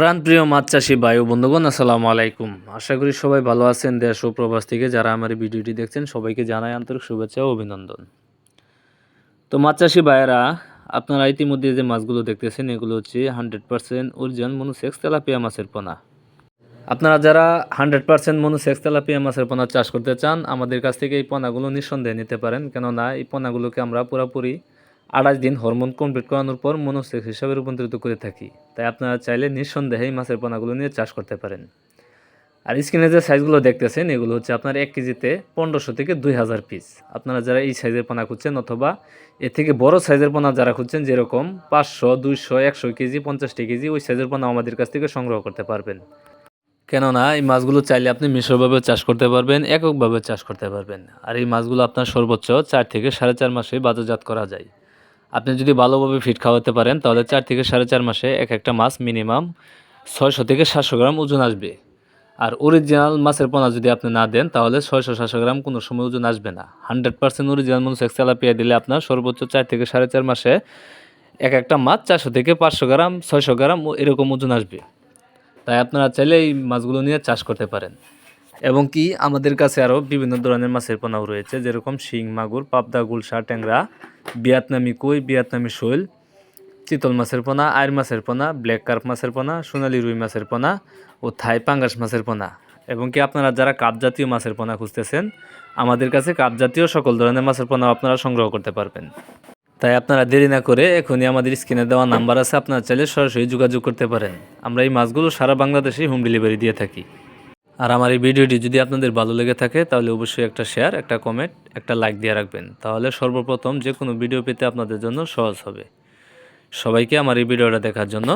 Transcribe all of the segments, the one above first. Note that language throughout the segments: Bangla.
প্রাণপ্রিয় মাছ চাষি ভাই ও বন্ধুগণ, আসসালামু আলাইকুম। আশা করি সবাই ভালো আছেন দেশ ও প্রবাস থেকে। যারা আমার ভিডিওটি দেখছেন, সবাইকে জানাই আন্তরিক শুভেচ্ছা ও অভিনন্দন। তো মাছ চাষি ভাইয়েরা, আপনারা ইতিমধ্যে যে মাছগুলো দেখতেছেন, এগুলো হচ্ছে hundred percent original monosex tilapia মাছের পোনা। আপনারা যারা হান্ড্রেড পার্সেন্ট মনুসেক্স তেলাপিয়া মাছের পোনা চাষ করতে চান, আমাদের কাছ থেকে এই পোনাগুলো নিঃসন্দেহে নিতে পারেন। কেননা এই পোনাগুলোকে আমরা পুরোপুরি আড়াইশ দিন হরমোন কমপ্লিট করানোর পর মনোসেক্স হিসাবে রূপান্তরিত করে থাকি। তাই আপনারা চাইলে নিঃসন্দেহে এই মাছের পোনাগুলো নিয়ে চাষ করতে পারেন। আর স্ক্রিনে যে সাইজগুলো দেখতেছেন, এগুলো হচ্ছে আপনার এক কেজিতে পনেরোশো থেকে দুই হাজার পিস আপনারা যারা এই সাইজের পোনা খুঁজছেন অথবা এর থেকে বড় সাইজের পোনা যারা খুঁজছেন, যেরকম পাঁচশো, দুইশো, একশো কেজি, পঞ্চাশটি কেজি, ওই সাইজের পোনা আমাদের কাছ থেকে সংগ্রহ করতে পারবেন। কেননা এই মাছগুলো চাইলে আপনি মিশ্রভাবে চাষ করতে পারবেন, এককভাবে চাষ করতে পারবেন। আর এই মাছগুলো আপনার সর্বোচ্চ চার থেকে সাড়ে চার মাসে বাজারজাত করা যায়। আপনি যদি ভালোভাবে ফিট খাওয়াতে পারেন, তাহলে চার থেকে সাড়ে চার মাসে এক একটা মাছ মিনিমাম ছয়শো থেকে সাতশো গ্রাম ওজন আসবে। আর অরিজিনাল মাছের পোনা যদি আপনি না দেন, তাহলে ছয়শো সাতশো গ্রাম কোনো সময় ওজন আসবে না। হান্ড্রেড পার্সেন্ট অরিজিনাল এক তেলাপিয়া দিলে আপনার সর্বোচ্চ চার থেকে সাড়ে চার মাসে এক একটা মাছ চারশো থেকে পাঁচশো গ্রাম, ছয়শো গ্রাম এরকম ওজন আসবে। তাই আপনারা চাইলে এই মাছগুলো নিয়ে চাষ করতে পারেন। এবং কি আমাদের কাছে আরও বিভিন্ন ধরনের মাছের পোনাও রয়েছে, যেরকম শিং, মাগুর, পাবদা, গুলশা, ট্যাংরা, ভিয়েতনামি কই, ভিয়েতনামি শৈল, চিতল মাছের পোনা আয়ের মাছের পোনা, ব্ল্যাক কার্প মাছের পোনা, সোনালি রুই মাছের পোনা ও থাই পাঙ্গাস মাছের পোনা। এবং কি আপনারা যারা কাপ জাতীয় মাছের পোনা খুঁজতেছেন, আমাদের কাছে কাপ জাতীয় সকল ধরনের মাছের পোনা আপনারা সংগ্রহ করতে পারবেন। তাই আপনারা দেরি না করে এখনই আমাদের স্ক্রিনে দেওয়া নাম্বার আছে, আপনারা চাইলে সরাসরি যোগাযোগ করতে পারেন। আমরা এই মাছগুলো সারা বাংলাদেশে হোম ডেলিভারি দিয়ে থাকি। আর আমার এই ভিডিওটি যদি আপনাদের ভালো লেগে থাকে, তাহলে অবশ্যই একটা শেয়ার একটা কমেন্ট একটা লাইক দিয়ে রাখবেন। তাহলে সর্বপ্রথম যে কোনো ভিডিও পেতে আপনাদের জন্য সহজ হবে। সবাইকে আমার এই ভিডিওটা দেখার জন্য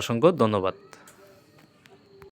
অসংখ্য ধন্যবাদ।